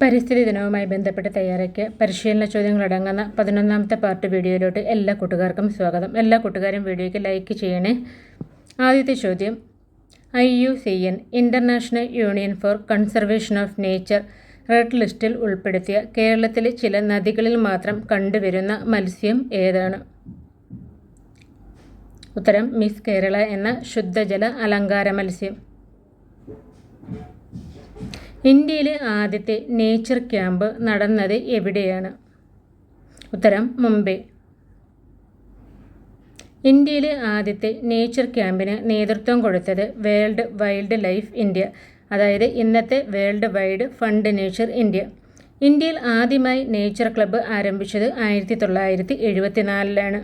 പരിസ്ഥിതി ദിനവുമായി ബന്ധപ്പെട്ട് തയ്യാറാക്കിയ പരിശീലന ചോദ്യങ്ങളടങ്ങുന്ന പതിനൊന്നാമത്തെ പാർട്ട് വീഡിയോയിലോട്ട് എല്ലാ കൂട്ടുകാർക്കും സ്വാഗതം. എല്ലാ കൂട്ടുകാരും വീഡിയോയ്ക്ക് ലൈക്ക് ചെയ്യണേ. ആദ്യത്തെ ചോദ്യം. I U C N international union for conservation of nature red ലിസ്റ്റിൽ ഉൾപ്പെടുത്തിയ കേരളത്തിലെ ചില നദികളിൽ മാത്രം കണ്ടുവരുന്ന മത്സ്യം ഏതാണ്? ഉത്തരം മിസ് കേരള എന്ന ശുദ്ധജല അലങ്കാര മത്സ്യം. ഇന്ത്യയിലെ ആദ്യത്തെ നേച്ചർ ക്യാമ്പ് നടന്നത് എവിടെയാണ്? ഉത്തരം മുംബൈ. ഇന്ത്യയിലെ ആദ്യത്തെ നേച്ചർ ക്യാമ്പിന് നേതൃത്വം കൊടുത്തത് വേൾഡ് വൈൽഡ് ലൈഫ് ഇന്ത്യ അതായത് ഇന്നത്തെ world wide fund nature India ഇന്ത്യയിൽ ആദ്യമായി നേച്ചർ ക്ലബ്ബ് ആരംഭിച്ചത് ആയിരത്തി തൊള്ളായിരത്തി എഴുപത്തിനാലിലാണ്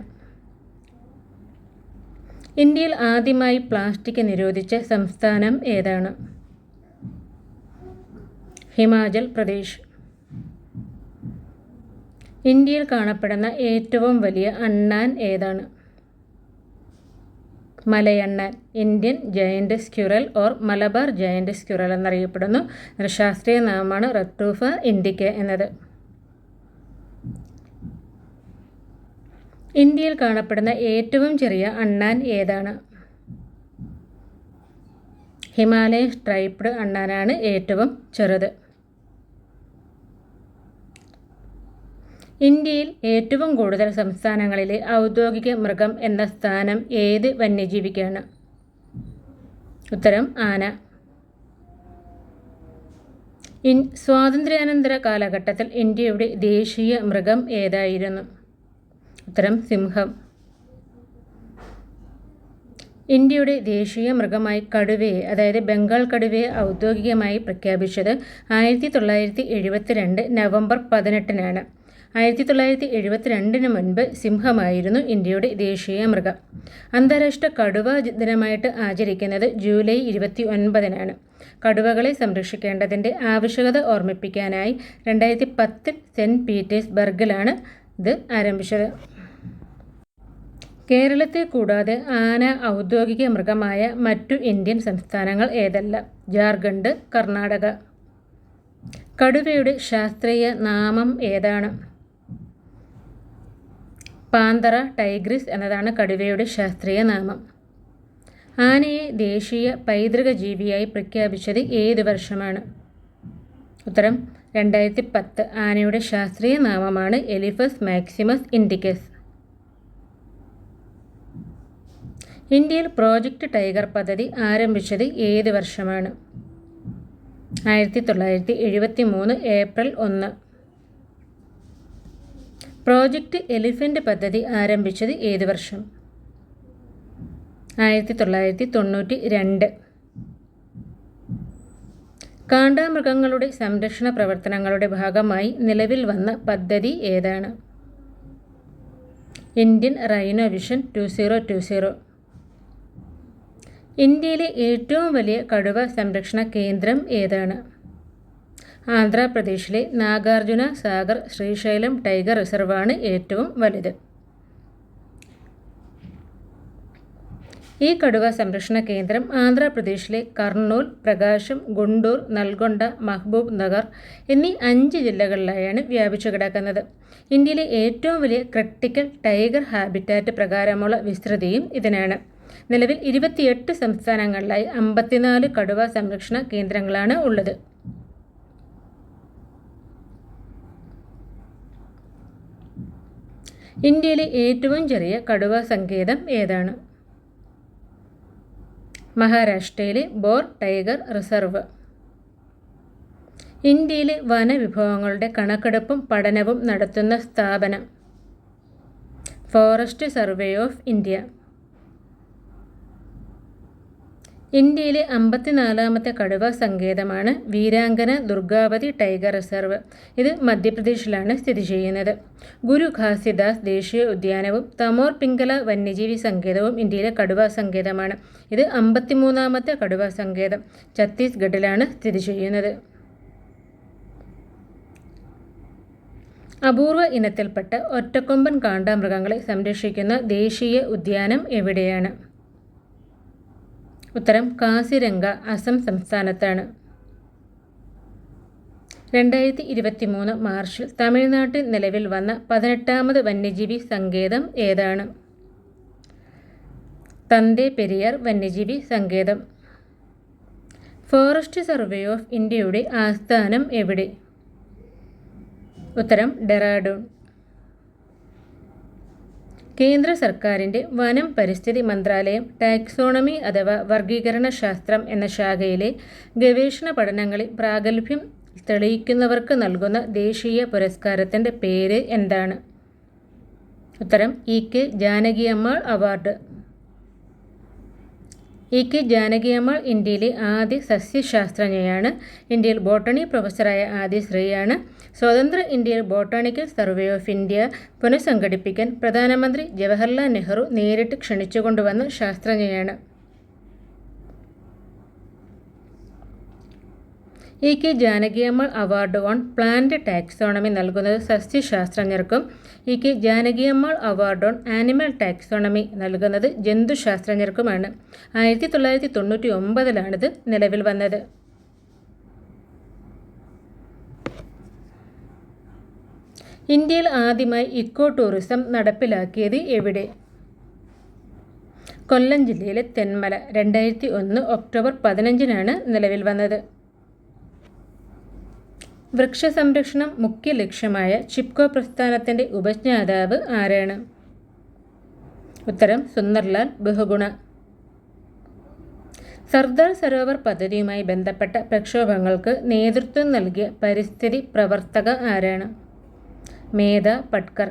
ഇന്ത്യയിൽ ആദ്യമായി പ്ലാസ്റ്റിക് നിരോധിച്ച സംസ്ഥാനം ഏതാണ്? ഹിമാചൽ പ്രദേശ്. ഇന്ത്യയിൽ കാണപ്പെടുന്ന ഏറ്റവും വലിയ അണ്ണാൻ ഏതാണ്? മലയണ്ണാൻ Indian giant squirrel or Malabar giant squirrel എന്നറിയപ്പെടുന്നു. ശാസ്ത്രീയ നാമമാണ് റട്ടൂഫ ഇൻഡിക്ക എന്നത്. ഇന്ത്യയിൽ കാണപ്പെടുന്ന ഏറ്റവും ചെറിയ അണ്ണാൻ ഏതാണ്? ഹിമാലയൻ സ്ട്രൈപ്ഡ് അണ്ണാനാണ് ഏറ്റവും ചെറുത്. ഇന്ത്യയിൽ ഏറ്റവും കൂടുതൽ സംസ്ഥാനങ്ങളിലെ ഔദ്യോഗിക മൃഗം എന്ന സ്ഥാനം ഏത് വന്യജീവിക്കാണ്? ഉത്തരം ആന. ഇൻ സ്വാതന്ത്ര്യാനന്തര കാലഘട്ടത്തിൽ ഇന്ത്യയുടെ ദേശീയ മൃഗം ഏതായിരുന്നു? ഉത്തരം സിംഹം. ഇന്ത്യയുടെ ദേശീയ മൃഗമായി കടുവയെ അതായത് ബംഗാൾ കടുവയെ ഔദ്യോഗികമായി പ്രഖ്യാപിച്ചത് ആയിരത്തി തൊള്ളായിരത്തി എഴുപത്തിരണ്ട് നവംബർ പതിനെട്ടിനാണ്. ആയിരത്തി തൊള്ളായിരത്തി എഴുപത്തിരണ്ടിന് മുൻപ് സിംഹമായിരുന്നു ഇന്ത്യയുടെ ദേശീയ മൃഗം അന്താരാഷ്ട്ര കടുവ ദിനമായിട്ട് ആചരിക്കുന്നത് ജൂലൈ ഇരുപത്തി ഒൻപതിനാണ് കടുവകളെ സംരക്ഷിക്കേണ്ടതിന്റെ ആവശ്യകത ഓർമ്മിപ്പിക്കാനായി രണ്ടായിരത്തി പത്തിൽ സെന്റ് പീറ്റേഴ്സ്ബർഗിലാണ് ഇത് ആരംഭിച്ചത്. കേരളത്തെ കൂടാതെ ആന ഔദ്യോഗിക മൃഗമായ മറ്റു ഇന്ത്യൻ സംസ്ഥാനങ്ങൾ ഏതെല്ലാം? ജാർഖണ്ഡ് കർണാടക. കടുവയുടെ ശാസ്ത്രീയ നാമം ഏതാണ്? പാന്തറ ടൈഗ്രിസ് എന്നതാണ് കടുവയുടെ ശാസ്ത്രീയ നാമം. ആനയെ ദേശീയ പൈതൃക ജീവിയായി പ്രഖ്യാപിച്ചത് ഏത് വർഷമാണ്? ഉത്തരം രണ്ടായിരത്തി പത്ത് ആനയുടെ ശാസ്ത്രീയ നാമമാണ് എലിഫസ് മാക്സിമസ് ഇൻഡിക്കസ് ഇന്ത്യയിൽ പ്രോജക്റ്റ് ടൈഗർ പദ്ധതി ആരംഭിച്ചത് ഏത് വർഷമാണ്? ആയിരത്തി തൊള്ളായിരത്തി എഴുപത്തി മൂന്ന് ഏപ്രിൽ ഒന്ന്. പ്രോജക്റ്റ് എലിഫന്റ് പദ്ധതി ആരംഭിച്ചത് ഏത് വർഷം? ആയിരത്തി തൊള്ളായിരത്തി തൊണ്ണൂറ്റി രണ്ട് കാണ്ടാമൃഗങ്ങളുടെ സംരക്ഷണ പ്രവർത്തനങ്ങളുടെ ഭാഗമായി നിലവിൽ വന്ന പദ്ധതി ഏതാണ്? Indian rhino vision two zero two zero. ഇന്ത്യയിലെ ഏറ്റവും വലിയ കടുവ സംരക്ഷണ കേന്ദ്രം ഏതാണ്? ആന്ധ്രാപ്രദേശിലെ നാഗാർജുന സാഗർ ശ്രീശൈലം ടൈഗർ റിസർവാണ് ഏറ്റവും വലുത്. ഈ കടുവ സംരക്ഷണ കേന്ദ്രം ആന്ധ്രാപ്രദേശിലെ കർണൂൽ പ്രകാശം ഗുണ്ടൂർ നൽഗൊണ്ട മഹ്ബൂബ് നഗർ എന്നീ അഞ്ച് ജില്ലകളിലായാണ് വ്യാപിച്ചു കിടക്കുന്നത്. ഇന്ത്യയിലെ ഏറ്റവും വലിയ ക്രിട്ടിക്കൽ ടൈഗർ ഹാബിറ്റാറ്റ് പ്രകാരമുള്ള വിസ്തൃതിയും ഇതിനാണ്. നിലവിൽ ഇരുപത്തിയെട്ട് സംസ്ഥാനങ്ങളിലായി അമ്പത്തിനാല് കടുവ സംരക്ഷണ കേന്ദ്രങ്ങളാണ് ഉള്ളത്. ഇന്ത്യയിലെ ഏറ്റവും ചെറിയ കടുവ സങ്കേതം ഏതാണ്? മഹാരാഷ്ട്രയിലെ ബോർ ടൈഗർ റിസർവ്. ഇന്ത്യയിലെ വനവിഭവങ്ങളുടെ കണക്കെടുപ്പും പഠനവും നടത്തുന്ന സ്ഥാപനം. Forest survey of India. ഇന്ത്യയിലെ അമ്പത്തിനാലാമത്തെ കടുവ സങ്കേതമാണ് വീരാങ്കന ദുർഗാവതി ടൈഗർ റിസർവ്. ഇത് മധ്യപ്രദേശിലാണ് സ്ഥിതി ചെയ്യുന്നത്. ഗുരു ഘാസിദാസ് ദേശീയ ഉദ്യാനവും തമോർ പിങ്കല വന്യജീവി സങ്കേതവും ഇന്ത്യയിലെ കടുവ സങ്കേതമാണ്. ഇത് അമ്പത്തിമൂന്നാമത്തെ കടുവ സങ്കേതം. ഛത്തീസ്ഗഡിലാണ് സ്ഥിതി ചെയ്യുന്നത്. അപൂർവ ഇനത്തിൽപ്പെട്ട ഒറ്റക്കൊമ്പൻ കാണ്ടാമൃഗങ്ങളെ സംരക്ഷിക്കുന്ന ദേശീയ ഉദ്യാനം എവിടെയാണ്? ഉത്തരം കാസിരംഗ അസം സംസ്ഥാനത്താണ്. രണ്ടായിരത്തി ഇരുപത്തി മൂന്ന് മാർച്ചിൽ തമിഴ്നാട്ടിൽ നിലവിൽ വന്ന പതിനെട്ടാമത് വന്യജീവി സങ്കേതം ഏതാണ്? തന്തേ പെരിയാർ വന്യജീവി സങ്കേതം. ഫോറസ്റ്റ് സർവേ ഓഫ് ഇന്ത്യയുടെ ആസ്ഥാനം എവിടെ? ഉത്തരം ഡെറാഡൂൺ. കേന്ദ്ര സർക്കാരിന്റെ വനം പരിസ്ഥിതി മന്ത്രാലയം ടാക്സോണമി അഥവാ വർഗീകരണ ശാസ്ത്രം എന്ന ശാഖയിലെ ഗവേഷണ പഠനങ്ങളിൽ പ്രാഗൽഭ്യം തെളിയിക്കുന്നവർക്ക് നൽകുന്ന ദേശീയ പുരസ്കാരത്തിന്റെ പേര് എന്താണ്? ഉത്തരം E K Janakiammal award. E K ഇന്ത്യയിലെ ആദ്യ സസ്യശാസ്ത്രജ്ഞയാണ്. ഇന്ത്യയിൽ ബോട്ടണി പ്രൊഫസറായ ആദ്യ സ്ത്രീയാണ്. സ്വതന്ത്ര ഇന്ത്യയിൽ ബോട്ടാണിക്കൽ സർവേ ഓഫ് ഇന്ത്യ പുനഃസംഘടിപ്പിക്കാൻ പ്രധാനമന്ത്രി ജവഹർലാൽ നെഹ്റു നേരിട്ട് ക്ഷണിച്ചുകൊണ്ടുവന്ന ശാസ്ത്രജ്ഞയാണ്. E K Janakiammal award on plant taxonomy നൽകുന്നത് സസ്യശാസ്ത്രജ്ഞർക്കും E K Janakiammal award on animal taxonomy നൽകുന്നത് ജന്തുശാസ്ത്രജ്ഞർക്കുമാണ്. ആയിരത്തി തൊള്ളായിരത്തി തൊണ്ണൂറ്റി ഒമ്പതിലാണിത് നിലവിൽ വന്നത്. ഇന്ത്യയിൽ ആദ്യമായി ഇക്കോ ടൂറിസം നടപ്പിലാക്കിയത് എവിടെ? കൊല്ലം ജില്ലയിലെ തെന്മല. രണ്ടായിരത്തി ഒന്ന് ഒക്ടോബർ പതിനഞ്ചിനാണ് നിലവിൽ വന്നത്. വൃക്ഷസംരക്ഷണം മുഖ്യ ലക്ഷ്യമായ ചിപ്കോ പ്രസ്ഥാനത്തിന്റെ ഉപജ്ഞാതാവ് ആരാണ്? ഉത്തരം സുന്ദർലാൽ ബഹുഗുണ. സർദാർ സരോവർ പദ്ധതിയുമായി ബന്ധപ്പെട്ട പ്രക്ഷോഭങ്ങൾക്ക് നേതൃത്വം നൽകിയ പരിസ്ഥിതി പ്രവർത്തക ആരാണ്? മേധ പട്കർ.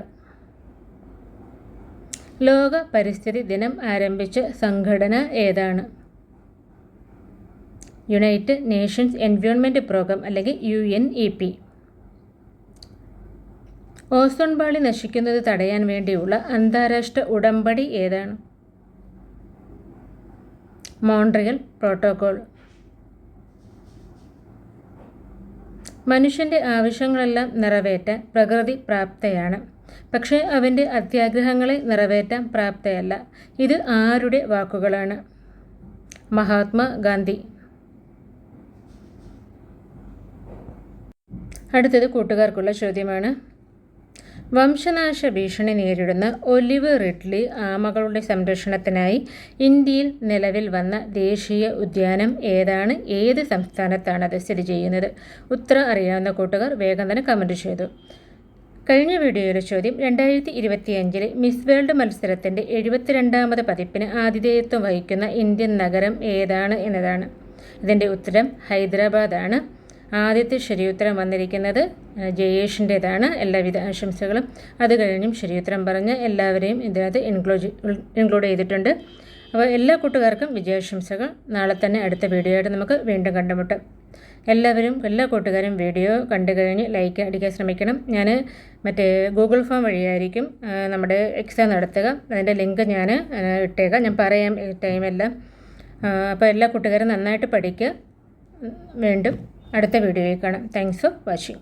ലോക പരിസ്ഥിതി ദിനം ആരംഭിച്ച സംഘടന ഏതാണ്? യുണൈറ്റഡ് നേഷൻസ് എൻവയോൺമെന്റ് പ്രോഗ്രാം അല്ലെങ്കിൽ U N E P ozone പാളി നശിക്കുന്നത് തടയാൻ വേണ്ടിയുള്ള അന്താരാഷ്ട്ര ഉടമ്പടി ഏതാണ്? Montreal protocol. മനുഷ്യന്റെ ആവശ്യങ്ങളെല്ലാം നിറവേറ്റാൻ പ്രകൃതി പ്രാപ്തയാണ്. പക്ഷേ അവന്റെ അത്യാഗ്രഹങ്ങളെ നിറവേറ്റാൻ പ്രാപ്തയല്ല. ഇത് ആരുടെ വാക്കുകളാണ്? മഹാത്മാഗാന്ധി അടുത്തത് കൂട്ടുകാർക്കുള്ള ചോദ്യമാണ്. വംശനാശ ഭീഷണി നേരിടുന്ന ഒലിവ് റിഡ്ലി ആമകളുടെ സംരക്ഷണത്തിനായി ഇന്ത്യയിൽ നിലവിൽ വന്ന ദേശീയ ഉദ്യാനം ഏതാണ്? ഏത് സംസ്ഥാനത്താണ് അത് സ്ഥിതി ചെയ്യുന്നത്? ഉത്തരം അറിയാവുന്ന കൂട്ടുകാർ വേഗം തന്നെ കമന്റ് ചെയ്തു. കഴിഞ്ഞ വീഡിയോയിലെ ചോദ്യം രണ്ടായിരത്തി ഇരുപത്തിയഞ്ചിലെ മിസ് വേൾഡ് മത്സരത്തിന്റെ എഴുപത്തിരണ്ടാമത് പതിപ്പിന് ആതിഥേയത്വം വഹിക്കുന്ന ഇന്ത്യൻ നഗരം ഏതാണ് എന്നതാണ്. ഇതിന്റെ ഉത്തരം ഹൈദരാബാദാണ്. ആദ്യത്തെ ശരിയുത്തരം വന്നിരിക്കുന്നത് ജയേഷിന്റേതാണ് എല്ലാവിധ ആശംസകളും. അത് കഴിഞ്ഞും ശരിയുത്തരം പറഞ്ഞ് എല്ലാവരെയും ഇതിനകത്ത് ഇൻക്ലൂഡ് ഇൻക്ലൂഡ് ചെയ്തിട്ടുണ്ട്. അപ്പോൾ എല്ലാ കൂട്ടുകാർക്കും വിജയാശംസകൾ. നാളെ തന്നെ അടുത്ത വീഡിയോ ആയിട്ട് നമുക്ക് വീണ്ടും കണ്ടുമുട്ടാം. എല്ലാവരും എല്ലാ കൂട്ടുകാരും വീഡിയോ കണ്ടു കഴിഞ്ഞ് ലൈക്ക് അടിക്കാൻ ശ്രമിക്കണം. ഞാൻ മറ്റേ ഗൂഗിൾ ഫോം വഴിയായിരിക്കും നമ്മുടെ എക്സാം നടത്തുക. അതിന്റെ ലിങ്ക് ഞാൻ ഇട്ടേക്കാം. ഞാൻ പറയാം ടൈമെല്ലാം അപ്പോൾ എല്ലാ കൂട്ടുകാരും നന്നായിട്ട് പഠിക്കുക. വീണ്ടും അടുത്ത വീഡിയോയിൽ കാണാം. Thanks for watching